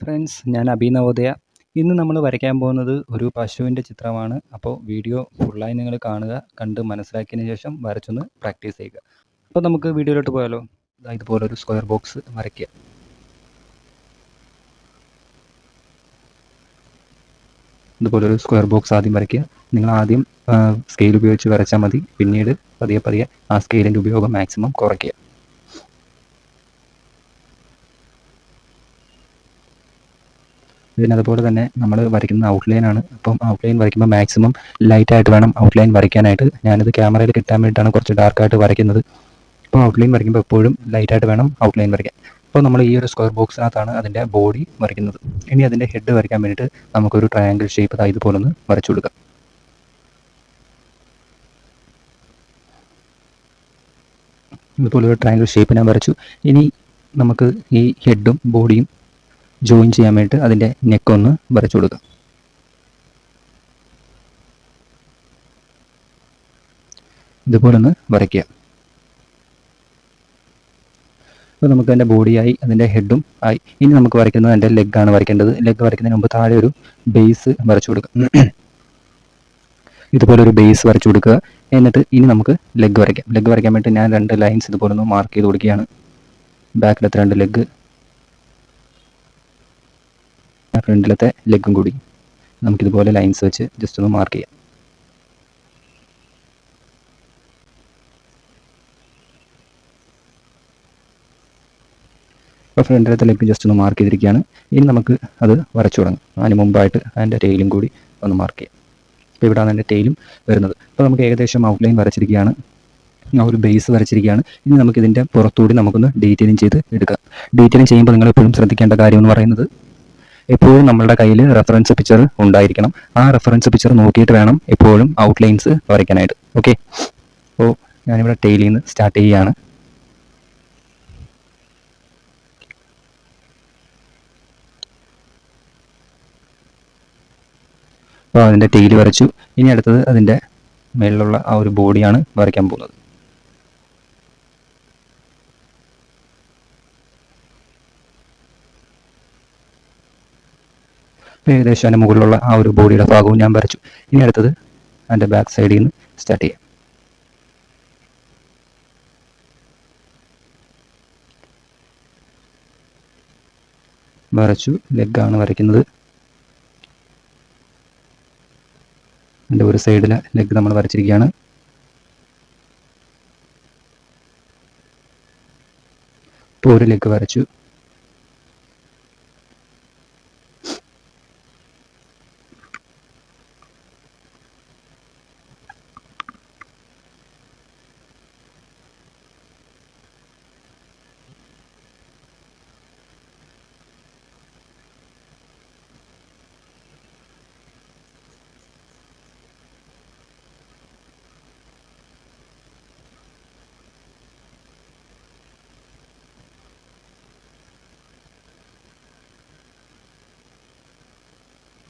Friends ഞാൻ അഭിനവോദയ ഇന്ന് നമ്മൾ വരയ്ക്കാൻ പോകുന്നത് ഒരു പശുവിന്റെ ചിത്രമാണ്. അപ്പോൾ വീഡിയോ ഫുള്ളായി നിങ്ങൾ കാണുക കണ്ട് മനസ്സിലാക്കിയതിന് ശേഷം വരച്ചൊന്ന് പ്രാക്ടീസ് ചെയ്യുക. അപ്പോൾ നമുക്ക് വീഡിയോയിലോട്ട് പോയാലോ? ഇതുപോലെ ഒരു സ്ക്വയർ ബോക്സ് വരയ്ക്കുക. ഇതുപോലൊരു സ്ക്വയർ ബോക്സ് ആദ്യം വരയ്ക്കുക. നിങ്ങൾ ആദ്യം സ്കെയിൽ ഉപയോഗിച്ച് വരച്ചാൽ മതി. പിന്നീട് പതിയെ പതിയെ ആ സ്കെയിലിന്റെ ഉപയോഗം മാക്സിമം കുറയ്ക്കുക. പിന്നെ അതുപോലെ തന്നെ നമ്മൾ വരയ്ക്കുന്ന ഔട്ട്ലൈൻ ആണ്. അപ്പം ഔട്ട്ലൈൻ വരയ്ക്കുമ്പോൾ മാക്സിമം ലൈറ്റ് ആയിട്ട് വേണം ഔട്ട്ലൈൻ വരയ്ക്കാനായിട്ട്. ഞാനിത് ക്യാമറയിൽ കിട്ടാൻ വേണ്ടിയിട്ടാണ് കുറച്ച് ഡാർക്കായിട്ട് വരയ്ക്കുന്നത്. അപ്പോൾ ഔട്ട്ലൈൻ വരയ്ക്കുമ്പോൾ എപ്പോഴും ലൈറ്റ് ആയിട്ട് വേണം ഔട്ട്ലൈൻ വരയ്ക്കാൻ. അപ്പോൾ നമ്മൾ ഈ ഒരു സ്ക്വയർ ബോക്സിനകത്താണ് അതിന്റെ ബോഡി വരയ്ക്കുന്നത്. ഇനി അതിന്റെ ഹെഡ് വരയ്ക്കാൻ വേണ്ടിയിട്ട് നമുക്കൊരു ട്രയാങ്കിൾ ഷേപ്പ് ഇതാ ഇതുപോലെ ഒന്ന് വരച്ചു കൊടുക്കാം. ഇതുപോലെ ഒരു ട്രയാങ്കിൾ ഷേപ്പ് ഞാൻ വരച്ചു. ഇനി നമുക്ക് ഈ ഹെഡും ബോഡിയും ജോയിൻ ചെയ്യാൻ വേണ്ടി അതിന്റെ നെക്ക് ഒന്ന് വരച്ചു കൊടുക്കുക ഇതുപോലെ ഒന്ന് വരയ്ക്കുക. അപ്പോൾ നമുക്ക് അതിന്റെ ബോഡിയായി അതിന്റെ ഹെഡും ആയി. ഇനി നമുക്ക് വരയ്ക്കുന്നത് അതിന്റെ ലെഗാണ് വരയ്ക്കേണ്ടത്. ലെഗ് വരയ്ക്കുന്നതിന് മുമ്പ് താഴെ ഒരു ബേസ് വരച്ചു കൊടുക്കുക ഇതുപോലെ ഒരു ബേസ് വരച്ചു കൊടുക്കുക. എന്നിട്ട് ഇനി നമുക്ക് ലെഗ് വരയ്ക്കാം. ലെഗ് വരയ്ക്കാൻ വേണ്ടി ഞാൻ രണ്ട് ലൈൻസ് ഇതുപോലെ ഒന്ന് മാർക്ക് ചെയ്ത് കൊടുക്കുകയാണ്. ബാക്കിലത്തെ രണ്ട് ലെഗ് ഫ്രണ്ടിലത്തെ ലെഗും കൂടി നമുക്കിതുപോലെ ലൈൻസ് വെച്ച് ജസ്റ്റ് ഒന്ന് മാർക്ക് ചെയ്യാം. ഇപ്പോൾ ഫ്രണ്ടിലത്തെ ലെഗ് ജസ്റ്റ് ഒന്ന് മാർക്ക് ചെയ്തിരിക്കുകയാണ്. ഇനി നമുക്ക് അത് വരച്ചു തുടങ്ങാം. അതിന് മുമ്പായിട്ട് അതിന്റെ ടെയിലും കൂടി ഒന്ന് മാർക്ക് ചെയ്യാം. ഇപ്പോൾ ഇവിടെയാണ് അതിന്റെ ടെയിലും വരുന്നത്. അപ്പോൾ നമുക്ക് ഏകദേശം ഔട്ട്ലൈൻ വരച്ചിരിക്കുകയാണ്. ആ ഒരു ബേസ് വരച്ചിരിക്കുകയാണ്. ഇനി നമുക്ക് ഇതിന്റെ പുറത്തുകൂടി നമുക്കൊന്ന് ഡീറ്റെയിലിംഗ് ചെയ്ത് എടുക്കാം. ഡീറ്റെയിലിംഗ് ചെയ്യുമ്പോൾ നിങ്ങൾ എപ്പോഴും ശ്രദ്ധിക്കേണ്ട കാര്യം എന്ന് പറയുന്നത് എപ്പോഴും നമ്മളുടെ കയ്യിൽ റെഫറൻസ് പിക്ചർ ഉണ്ടായിരിക്കണം. ആ റെഫറൻസ് പിക്ചർ നോക്കിയിട്ട് വേണം എപ്പോഴും ഔട്ട്ലൈൻസ് വരയ്ക്കാനായിട്ട്. ഓക്കെ അപ്പോൾ ഞാനിവിടെ ടെയിലിൽ നിന്ന് സ്റ്റാർട്ട് ചെയ്യുകയാണ്. അപ്പോൾ അതിന്റെ ടെയിൽ വരച്ചു. ഇനി അടുത്തത് അതിന്റെ മേളിലുള്ള ആ ഒരു ബോഡിയാണ് വരയ്ക്കാൻ പോകുന്നത്. ഏകദേശം അതിന്റെ മുകളിലുള്ള ആ ഒരു ബോഡിയുടെ ഭാഗവും ഞാൻ വരച്ചു. ഇനി അടുത്തത് അതിന്റെ ബാക്ക് സൈഡിൽ നിന്ന് സ്റ്റാർട്ട് ചെയ്യാം. വരച്ചു ലെഗാണ് വരയ്ക്കുന്നത്. അതിന്റെ ഒരു സൈഡിലെ ലെഗ് നമ്മൾ വരച്ചിരിക്കുകയാണ്. ഇപ്പോൾ ഒരു ലെഗ് വരച്ചു.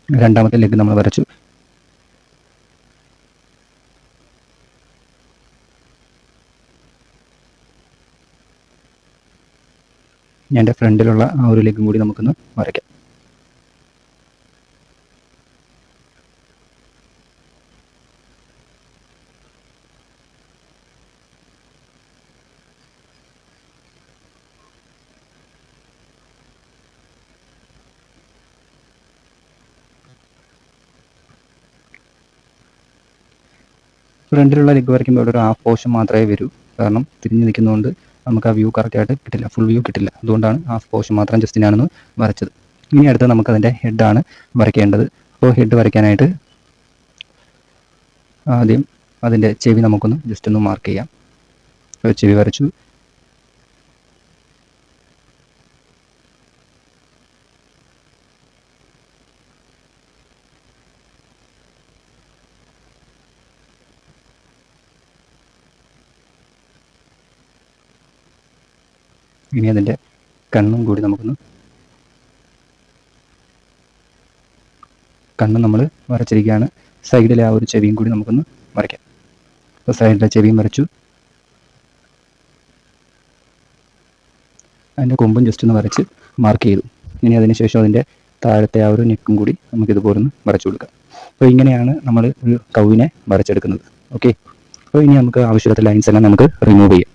രണ്ടാമത്തെ ലെഗ് നമ്മൾ വരച്ചു. എന്റെ ഫ്രണ്ടിലുള്ള ആ ഒരു ലെഗും കൂടി നമുക്കൊന്ന് വരയ്ക്കാം. ഫ്രണ്ടിലുള്ള ലെഗ് വരയ്ക്കുമ്പോൾ ഇവിടെ ഒരു ഹാഫ് പോർഷൻ മാത്രമേ വരൂ. കാരണം തിരിഞ്ഞ് നിൽക്കുന്നതുകൊണ്ട് നമുക്ക് ആ വ്യൂ കറക്റ്റായിട്ട് കിട്ടില്ല. ഫുൾ വ്യൂ കിട്ടില്ല. അതുകൊണ്ടാണ് ഹാഫ് പോർഷൻ മാത്രം ജസ്റ്റ് ഞാനൊന്ന് വരച്ചത്. ഇനി അടുത്ത് നമുക്ക് അതിന്റെ ഹെഡാണ് വരയ്ക്കേണ്ടത്. അപ്പോൾ ഹെഡ് വരയ്ക്കാനായിട്ട് ആദ്യം അതിന്റെ ചെവി നമുക്കൊന്ന് ജസ്റ്റ് ഒന്ന് മാർക്ക് ചെയ്യാം. ചെവി വരച്ചു. ഇനി അതിന്റെ കണ്ണും കൂടി നമുക്കൊന്ന് കണ്ണ് നമ്മൾ വരച്ചിരിക്കുകയാണ് സൈഡിലെ ആ ഒരു ചെവിയും കൂടി നമുക്കൊന്ന് വരയ്ക്കാം അപ്പോൾ സൈഡിലെ ചെവിയും വരച്ചു അതിന്റെ കൊമ്പും ജസ്റ്റ് ഒന്ന് വരച്ച് മാർക്ക് ചെയ്തു. ഇനി അതിനുശേഷം അതിന്റെ താഴത്തെ ആ ഒരു നെക്കും കൂടി നമുക്കിതുപോലെ ഒന്ന് വരച്ചു കൊടുക്കാം. അപ്പോൾ ഇങ്ങനെയാണ് നമ്മൾ ഒരു കൗവിനെ വരച്ചെടുക്കുന്നത്. ഓക്കെ അപ്പോൾ ഇനി നമുക്ക് ആവശ്യമില്ലാത്ത ലൈൻസ് എല്ലാം നമുക്ക് റിമൂവ് ചെയ്യാം.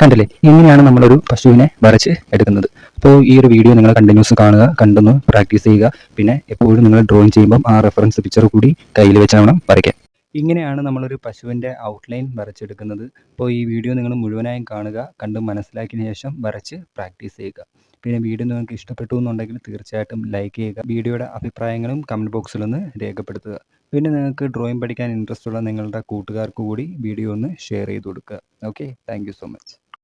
കണ്ടില്ലേ? ഇങ്ങനെയാണ് നമ്മളൊരു പശുവിനെ വരച്ച് എടുക്കുന്നത്. അപ്പോൾ ഈ ഒരു വീഡിയോ നിങ്ങൾ കണ്ടിന്യൂസ് കാണുക കണ്ടൊന്ന് പ്രാക്ടീസ് ചെയ്യുക. പിന്നെ എപ്പോഴും നിങ്ങൾ ഡ്രോയിങ് ചെയ്യുമ്പം ആ റെഫറൻസ് പിക്ചർ കൂടി കയ്യിൽ വെച്ചാവണം വരയ്ക്കാൻ. ഇങ്ങനെയാണ് നമ്മളൊരു പശുവിന്റെ ഔട്ട്ലൈൻ വരച്ചെടുക്കുന്നത്. അപ്പോൾ ഈ വീഡിയോ നിങ്ങൾ മുഴുവനായും കാണുക കണ്ട് മനസ്സിലാക്കിയതിന് ശേഷം വരച്ച് പ്രാക്ടീസ് ചെയ്യുക. പിന്നെ വീഡിയോ നിങ്ങൾക്ക് ഇഷ്ടപ്പെട്ടു എന്നുണ്ടെങ്കിൽ തീർച്ചയായിട്ടും ലൈക്ക് ചെയ്യുക. വീഡിയോയുടെ അഭിപ്രായങ്ങളും കമന്റ് ബോക്സിൽ ഒന്ന് രേഖപ്പെടുത്തുക. പിന്നെ നിങ്ങൾക്ക് ഡ്രോയിങ് പഠിക്കാൻ ഇൻട്രസ്റ്റ് ഉള്ള നിങ്ങളുടെ കൂട്ടുകാർക്ക് കൂടി വീഡിയോ ഒന്ന് ഷെയർ ചെയ്ത് കൊടുക്കുക. Okay thank so much